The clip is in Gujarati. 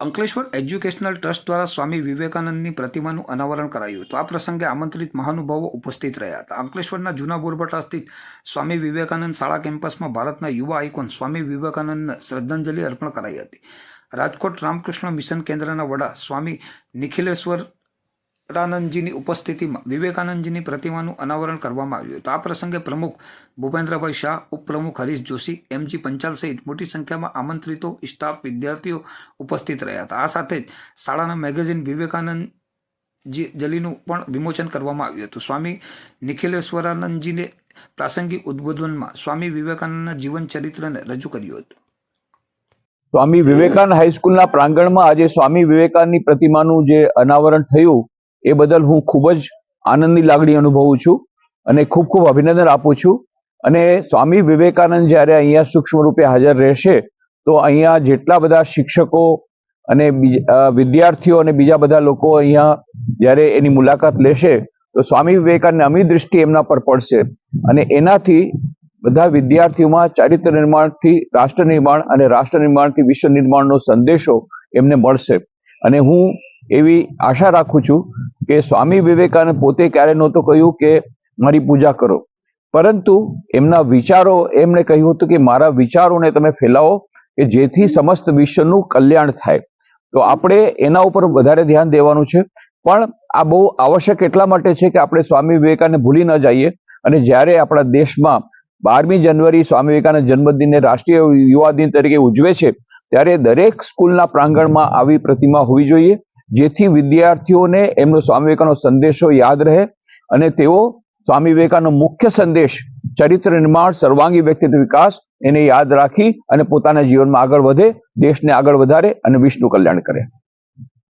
અંકલેશ્વર એજ્યુકેશનલ ટ્રસ્ટ દ્વારા સ્વામી વિવેકાનંદની પ્રતિમાનું અનાવરણ કરાયું હતું. આ પ્રસંગે આમંત્રિત મહાનુભાવો ઉપસ્થિત રહ્યા હતા. અંકલેશ્વરના જૂના બોરબટા સ્થિત સ્વામી વિવેકાનંદ શાળા કેમ્પસમાં ભારતના યુવા આઇકોન સ્વામી વિવેકાનંદને શ્રદ્ધાંજલિ અર્પણ કરાઈ હતી. રાજકોટ રામકૃષ્ણ મિશન કેન્દ્રના વડા સ્વામી નિખિલેશ્વર રાનંદજીની ઉપસ્થિતિમાં વિવેકાનંદજીની પ્રતિમાનું અનાવરણ કરવામાં આવ્યું હતું. આ પ્રસંગે પ્રમુખ ભૂપેન્દ્રભાઈ શાહ, ઉપપ્રમુખ હરીશ જોશી, એમજી પંચાલ સહિત મોટી સંખ્યામાં આમંત્રિતો, સ્ટાફ, વિદ્યાર્થીઓ ઉપસ્થિત રહ્યા હતા. આ સાથે જ શાળાના મેગેઝિન વિવેકાનંદ જલીનું પણ વિમોચન કરવામાં આવ્યું હતું. સ્વામી નિખિલેશ્વરાનંદજીને પ્રાસંગિક ઉદ્બોધનમાં સ્વામી વિવેકાનંદના જીવન ચરિત્રને રજૂ કર્યું હતું. સ્વામી વિવેકાનંદ હાઈસ્કૂલના પ્રાંગણમાં આજે સ્વામી વિવેકાનંદની પ્રતિમાનું જે અનાવરણ થયું એ બદલ હું ખૂબ જ આનંદની લાગણી અનુભવું છું અને ખૂબ ખૂબ અભિનંદન આપું છું. અને સ્વામી વિવેકાનંદ જ્યારે અહીંયા સૂક્ષ્મ રૂપે હાજર રહેશે, તો અહીંયા જેટલા બધા શિક્ષકો અને વિદ્યાર્થીઓ અને બીજા બધા લોકો અહીંયા જ્યારે એની મુલાકાત લેશે, તો સ્વામી વિવેકાનંદ અમી દૃષ્ટિ એમના પર પડશે. અને એનાથી બધા વિદ્યાર્થીઓમાં ચારિત્ર નિર્માણથી રાષ્ટ્ર નિર્માણ અને રાષ્ટ્ર નિર્માણથી વિશ્વ નિર્માણનો સંદેશો એમને મળશે. અને હું એવી આશા રાખું છું કે સ્વામી વિવેકાનંદ પોતે ક્યારે નહોતો કહ્યું કે મારી પૂજા કરો. પરંતુ એમના વિચારો, એમણે કહ્યું હતું કે મારા વિચારોને તમે ફેલાવો કે જેથી સમસ્ત વિશ્વનું કલ્યાણ થાય. તો આપણે એના ઉપર વધારે ધ્યાન દેવાનું છે. પણ આ બહુ આવશ્યક એટલા માટે છે કે આપણે સ્વામી વિવેકાનંદ ભૂલી ન જઈએ અને જ્યારે આપણા દેશમાં બારમી જનવરી સ્વામી વિવેકાનંદ જન્મદિનને રાષ્ટ્રીય યુવા દિન તરીકે ઉજવે છે, ત્યારે દરેક સ્કૂલના પ્રાંગણમાં આવી પ્રતિમા હોવી જોઈએ. જેથી વિદ્યાર્થીઓને એમનો સ્વામી વિવેકાનંદ સંદેશો યાદ રહે અને તેઓ સ્વામી વિવેકાનંદ મુખ્ય સંદેશ, ચરિત્ર નિર્માણ, સર્વાંગી વ્યક્તિત્વ વિકાસ એને યાદ રાખી અને પોતાના જીવનમાં આગળ વધે, દેશને આગળ વધારે અને વિશ્વનું કલ્યાણ કરે.